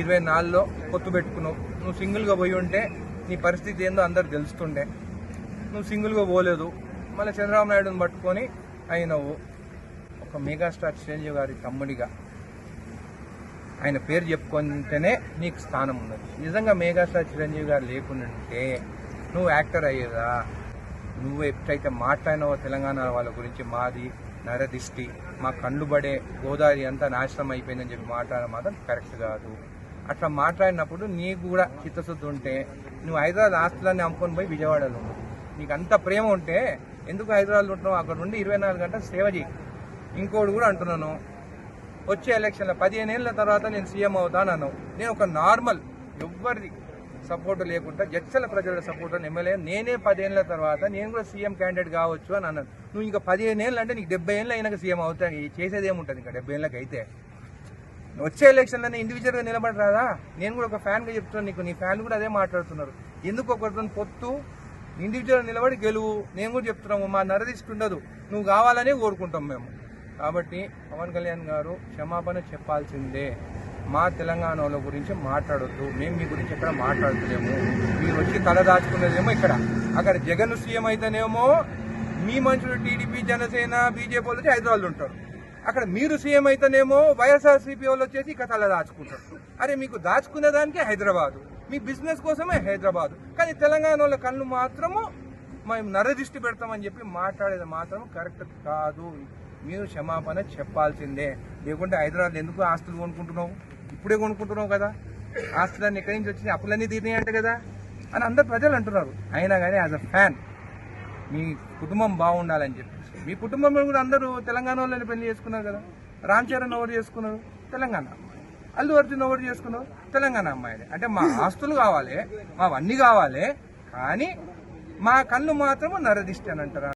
ఇరవై నాలుగులో పొత్తు పెట్టుకున్నావు. నువ్వు సింగిల్గా పోయి ఉంటే నీ పరిస్థితి ఏందో అందరు తెలుస్తుండే. నువ్వు సింగిల్గా పోలేదు. మళ్ళీ చంద్రబాబు నాయుడుని పట్టుకొని అయినవు. ఒక మెగాస్టార్ చిరంజీవి గారి తమ్ముడిగా. ఆయన పేరు చెప్పుకుంటేనే నీకు స్థానం ఉన్నది. నిజంగా మెగాస్టార్ చిరంజీవి గారు లేకుంటే నువ్వు యాక్టర్ అయ్యేదా? నువ్వు ఎప్పుడైతే మాట్లాడినావో తెలంగాణ వాళ్ళ గురించి మాది నరదిష్టి మా కళ్ళు పడే గోదావరి అంతా నాశనం అయిపోయిందని చెప్పి మాట్లాడడం మాత్రం కరెక్ట్ కాదు. అట్లా మాట్లాడినప్పుడు నీకు కూడా చిత్తశుద్ధి ఉంటే నువ్వు హైదరాబాద్ ఆస్తులన్నీ అమ్ముకొని పోయి విజయవాడలో నీకు అంత ప్రేమ ఉంటే ఎందుకు హైదరాబాద్లో ఉంటున్నావు? అక్కడ నుండి ఇరవై నాలుగు గంటలు సేవ చేయి. ఇంకోటి కూడా అంటున్నాను వచ్చే ఎలక్షన్లో పదిహేను ఏళ్ళ తర్వాత నేను సీఎం అవుతాను నేను ఒక నార్మల్ ఎవ్వరిది సపోర్ట్ లేకుండా జడ్చల ప్రజల సపోర్ట్ ఎమ్మెల్యే నేనే పదేళ్ళ తర్వాత నేను కూడా సీఎం క్యాండిడేట్ కావచ్చు అని అన్నాను. నువ్వు ఇంకా పదిహేను ఏళ్ళు అంటే నీకు డెబ్బై ఏళ్ళు అయినాక సీఎం అవుతాను చేసేది ఏముంటుంది? ఇంకా డెబ్బై ఏళ్ళకి అయితే వచ్చే ఎలక్షన్లోనే ఇండివిజువల్గా నిలబడి రాదా నేను కూడా ఒక ఫ్యాన్గా చెప్తున్నాను నీకు. నీ ఫ్యాన్లు కూడా అదే మాట్లాడుతున్నారు. ఎందుకు ఒకరితో పొత్తు? ఇండివిజువల్ నిలబడి గెలువు. నేను కూడా చెప్తున్నాము మా నరదిష్టి ఉండదు. నువ్వు కావాలనే కోరుకుంటాం మేము. కాబట్టి పవన్ కళ్యాణ్ గారు క్షమాపణ చెప్పాల్సిందే. మా తెలంగాణ గురించి మాట్లాడొద్దు. మేము మీ గురించి ఎక్కడ మాట్లాడుతున్నాము మీరు వచ్చి తల దాచుకునేదేమో ఇక్కడ. అక్కడ జగన్ సీఎం అయితేనేమో మీ మనుషులు టీడీపీ జనసేన బీజేపీ వాళ్ళు వచ్చి హైదరాబాద్ ఉంటారు. అక్కడ మీరు సీఎం అయితేనేమో వైఎస్ఆర్సీపీ వాళ్ళు వచ్చేసి ఇక తల దాచుకుంటారు. అరే మీకు దాచుకునే దానికి హైదరాబాదు. మీ బిజినెస్ కోసమే హైదరాబాదు. కానీ తెలంగాణ వాళ్ళ కళ్ళు మాత్రము మేము నరదిష్టి పెడతామని చెప్పి మాట్లాడేది మాత్రం కరెక్ట్ కాదు. మీరు క్షమాపణ చెప్పాల్సిందే. లేకుంటే హైదరాబాద్ ఎందుకు ఆస్తులు కొనుక్కుంటున్నావు? ఇప్పుడే కొనుక్కుంటున్నావు కదా. ఆస్తులన్నీ ఎక్కడి నుంచి వచ్చినాయి? అప్పులన్నీ తీరినాయి అంట కదా అని అందరు ప్రజలు అంటున్నారు. అయినా కానీ యాజ్ అ ఫ్యాన్ మీ కుటుంబం బాగుండాలని చెప్పి మీ కుటుంబంలో కూడా అందరూ తెలంగాణ వాళ్ళని పెళ్ళి చేసుకున్నారు కదా? రామ్ చరణ్ ఎవరు చేసుకున్నారు? తెలంగాణ అల్లు అర్జున్ ఎవరు చేసుకున్నారు? తెలంగాణ అమ్మాయిని. అంటే మా ఆస్తులు కావాలి మావన్నీ కావాలి కానీ మా కళ్ళు మాత్రము నరదిష్టి అని అంటారు.